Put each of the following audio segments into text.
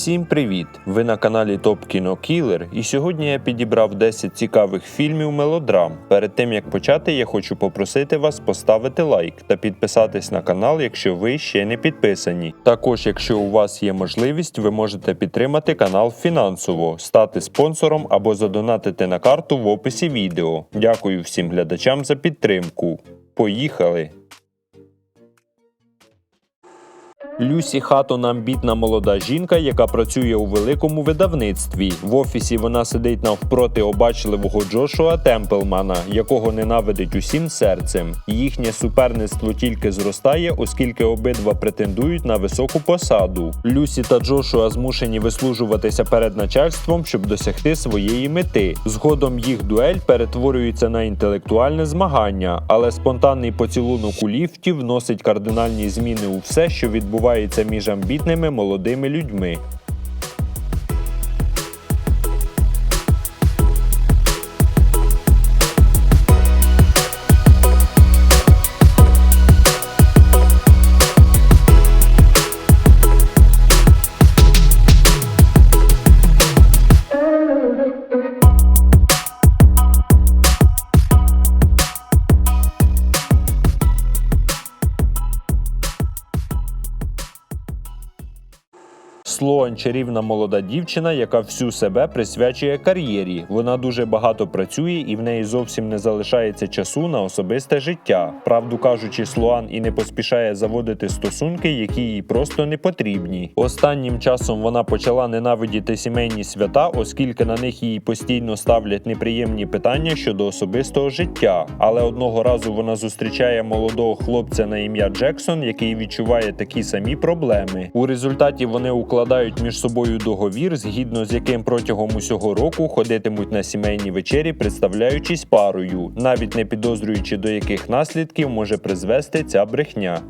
Всім привіт! Ви на каналі Топ Кіно Кілер, і сьогодні я підібрав 10 цікавих фільмів мелодрам. Перед тим як почати, я хочу попросити вас поставити лайк та підписатись на канал, якщо ви ще не підписані. Також, якщо у вас є можливість, ви можете підтримати канал фінансово, стати спонсором або задонатити на карту в описі відео. Дякую всім глядачам за підтримку. Поїхали! Люсі Хатон амбітна молода жінка, яка працює у великому видавництві. В офісі вона сидить навпроти обачливого Джошуа Темплмана, якого ненавидить усім серцем. Їхнє суперництво тільки зростає, оскільки обидва претендують на високу посаду. Люсі та Джошуа змушені вислужуватися перед начальством, щоб досягти своєї мети. Згодом їх дуель перетворюється на інтелектуальне змагання, але спонтанний поцілунок у ліфті вносить кардинальні зміни у все, що відбувається між амбітними молодими людьми. Слоан чарівна молода дівчина, яка всю себе присвячує кар'єрі. Вона дуже багато працює і в неї зовсім не залишається часу на особисте життя. Правду кажучи, Слоан і не поспішає заводити стосунки, які їй просто не потрібні. Останнім часом вона почала ненавидіти сімейні свята, оскільки на них їй постійно ставлять неприємні питання щодо особистого життя. Але одного разу вона зустрічає молодого хлопця на ім'я Джексон, який відчуває такі самі проблеми. У результаті вони укладають між собою договір, згідно з яким протягом усього року ходитимуть на сімейні вечері, представляючись парою, навіть не підозрюючи до яких наслідків може призвести ця брехня.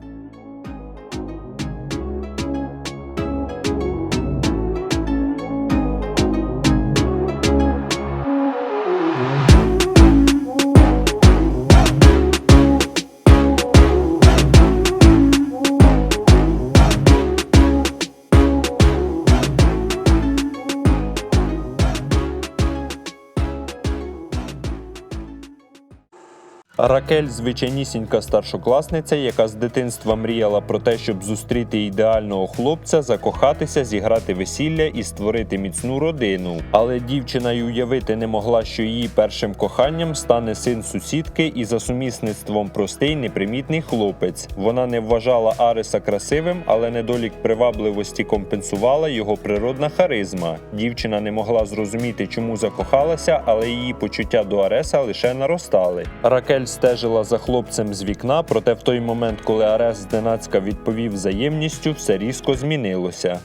Ракель звичайнісінька старшокласниця, яка з дитинства мріяла про те, щоб зустріти ідеального хлопця, закохатися, зіграти весілля і створити міцну родину. Але дівчина й уявити не могла, що її першим коханням стане син сусідки і за сумісництвом простий непримітний хлопець. Вона не вважала Ареса красивим, але недолік привабливості компенсувала його природна харизма. Дівчина не могла зрозуміти, чому закохалася, але її почуття до Ареса лише наростали. Ракель стежила за хлопцем з вікна, проте в той момент, коли Арес зненацька відповів взаємністю, все різко змінилося.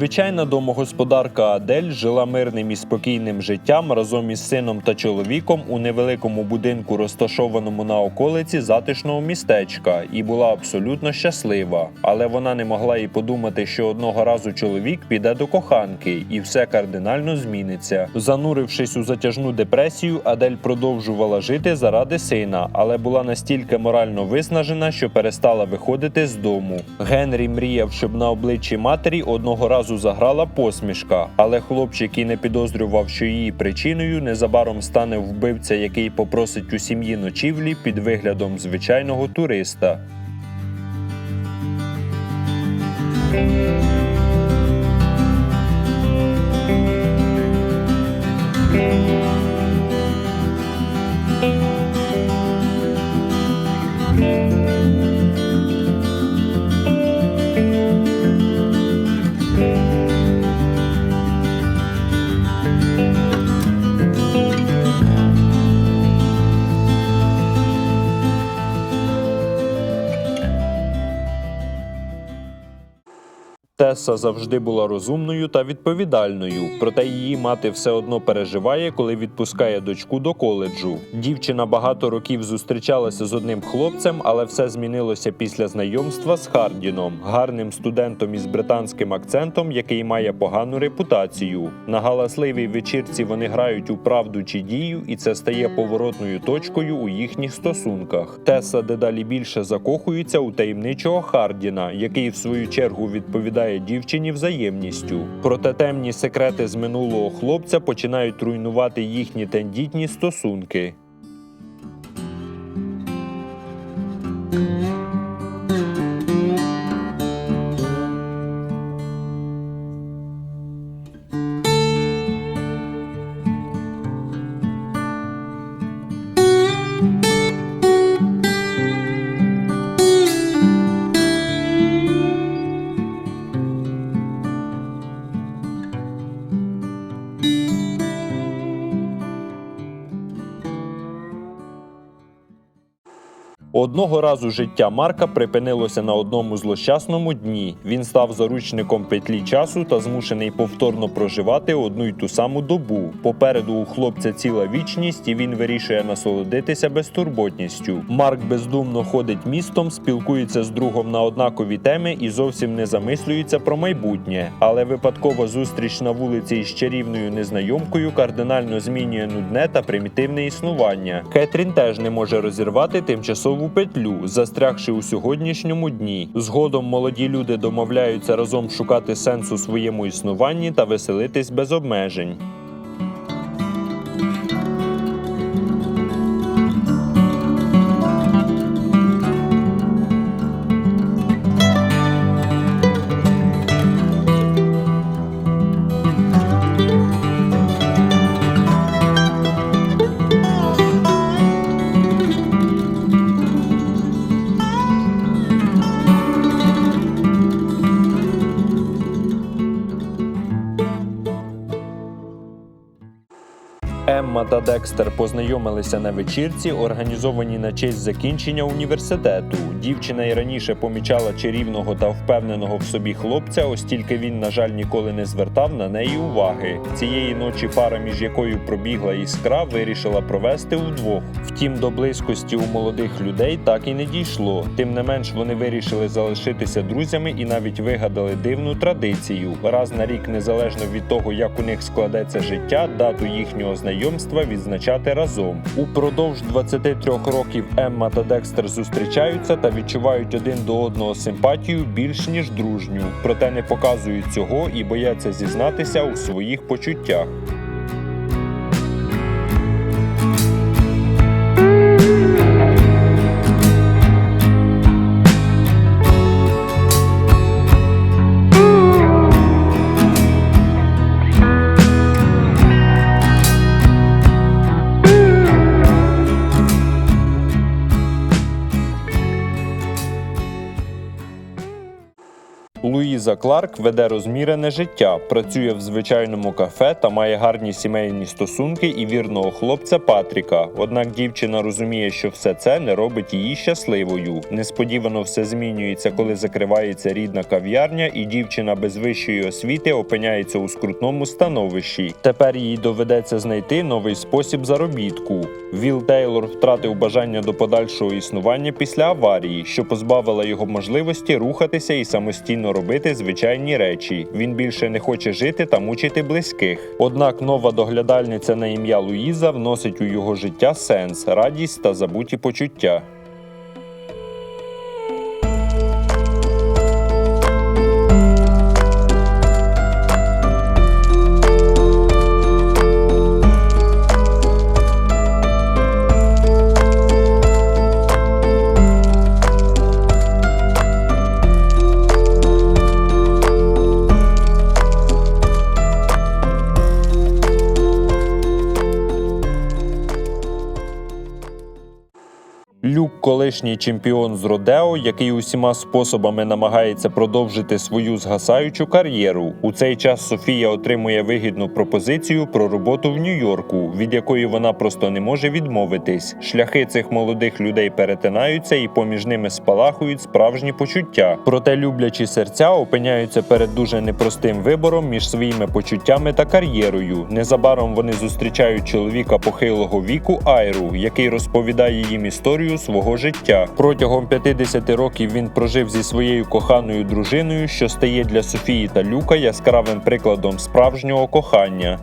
Звичайна домогосподарка Адель жила мирним і спокійним життям разом із сином та чоловіком у невеликому будинку, розташованому на околиці затишного містечка, і була абсолютно щаслива. Але вона не могла і подумати, що одного разу чоловік піде до коханки, і все кардинально зміниться. Занурившись у затяжну депресію, Адель продовжувала жити заради сина, але була настільки морально виснажена, що перестала виходити з дому. Генрі мріяв, щоб на обличчі матері одного разу заграла посмішка, але хлопчик і не підозрював, що її причиною незабаром стане вбивця, який попросить у сім'ї ночівлі під виглядом звичайного туриста. Теса завжди була розумною та відповідальною, проте її мати все одно переживає, коли відпускає дочку до коледжу. Дівчина багато років зустрічалася з одним хлопцем, але все змінилося після знайомства з Хардіном, гарним студентом із британським акцентом, який має погану репутацію. На галасливій вечірці вони грають у правду чи дію, і це стає поворотною точкою у їхніх стосунках. Теса дедалі більше закохується у таємничого Хардіна, який в свою чергу відповідає дівчині взаємністю. Проте темні секрети з минулого хлопця починають руйнувати їхні тендітні стосунки. Одного разу життя Марка припинилося на одному злощасному дні. Він став заручником петлі часу та змушений повторно проживати одну й ту саму добу. Попереду у хлопця ціла вічність, і він вирішує насолодитися безтурботністю. Марк бездумно ходить містом, спілкується з другом на однакові теми і зовсім не замислюється про майбутнє. Але випадкова зустріч на вулиці із чарівною незнайомкою кардинально змінює нудне та примітивне існування. Кетрін теж не може розірвати тимчасову петлю, застрягши у сьогоднішньому дні. Згодом молоді люди домовляються разом шукати сенсу своєму існуванні та веселитись без обмежень. Емма та Декстер познайомилися на вечірці, організованій на честь закінчення університету. Дівчина і раніше помічала чарівного та впевненого в собі хлопця, ось тільки він, на жаль, ніколи не звертав на неї уваги. Цієї ночі пара, між якою пробігла іскра, вирішила провести удвох. Втім, до близькості у молодих людей так і не дійшло. Тим не менш, вони вирішили залишитися друзями і навіть вигадали дивну традицію. Раз на рік, незалежно від того, як у них складеться життя, дату їхнього знайомства відзначати разом. Упродовж 23 років Емма та Декстер зустрічаються та відчувають один до одного симпатію більш ніж дружню, проте не показують цього і бояться зізнатися у своїх почуттях. Луїза Кларк веде розмірене життя, працює в звичайному кафе та має гарні сімейні стосунки і вірного хлопця Патріка. Однак дівчина розуміє, що все це не робить її щасливою. Несподівано все змінюється, коли закривається рідна кав'ярня, і дівчина без вищої освіти опиняється у скрутному становищі. Тепер їй доведеться знайти новий спосіб заробітку. Віл Тейлор втратив бажання до подальшого існування після аварії, що позбавила його можливості рухатися і самостійно робити звичайні речі. Він більше не хоче жити та мучити близьких. Однак нова доглядальниця на ім'я Луїза вносить у його життя сенс, радість та забуті почуття. Колишній чемпіон з Родео, який усіма способами намагається продовжити свою згасаючу кар'єру. У цей час Софія отримує вигідну пропозицію про роботу в Нью-Йорку, від якої вона просто не може відмовитись. Шляхи цих молодих людей перетинаються, і поміж ними спалахують справжні почуття. Проте люблячі серця опиняються перед дуже непростим вибором між своїми почуттями та кар'єрою. Незабаром вони зустрічають чоловіка похилого віку Айру, який розповідає їм історію свого життя. Протягом 50 років він прожив зі своєю коханою дружиною, що стає для Софії та Люка яскравим прикладом справжнього кохання.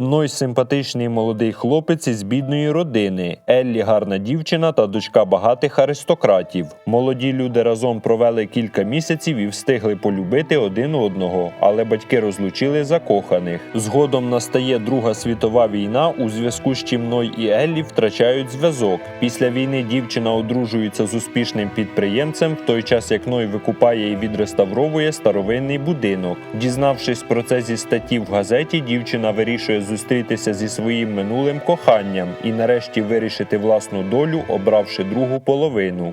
Ной симпатичний молодий хлопець із бідної родини. Еллі гарна дівчина та дочка багатих аристократів. Молоді люди разом провели кілька місяців і встигли полюбити один одного, але батьки розлучили закоханих. Згодом настає Друга світова війна, у зв'язку з чим Ной і Еллі втрачають зв'язок. Після війни дівчина одружується з успішним підприємцем, в той час як Ной викупає і відреставровує старовинний будинок. Дізнавшись про це зі статті в газеті, дівчина вирішує зустрітися зі своїм минулим коханням і нарешті вирішити власну долю, обравши другу половину.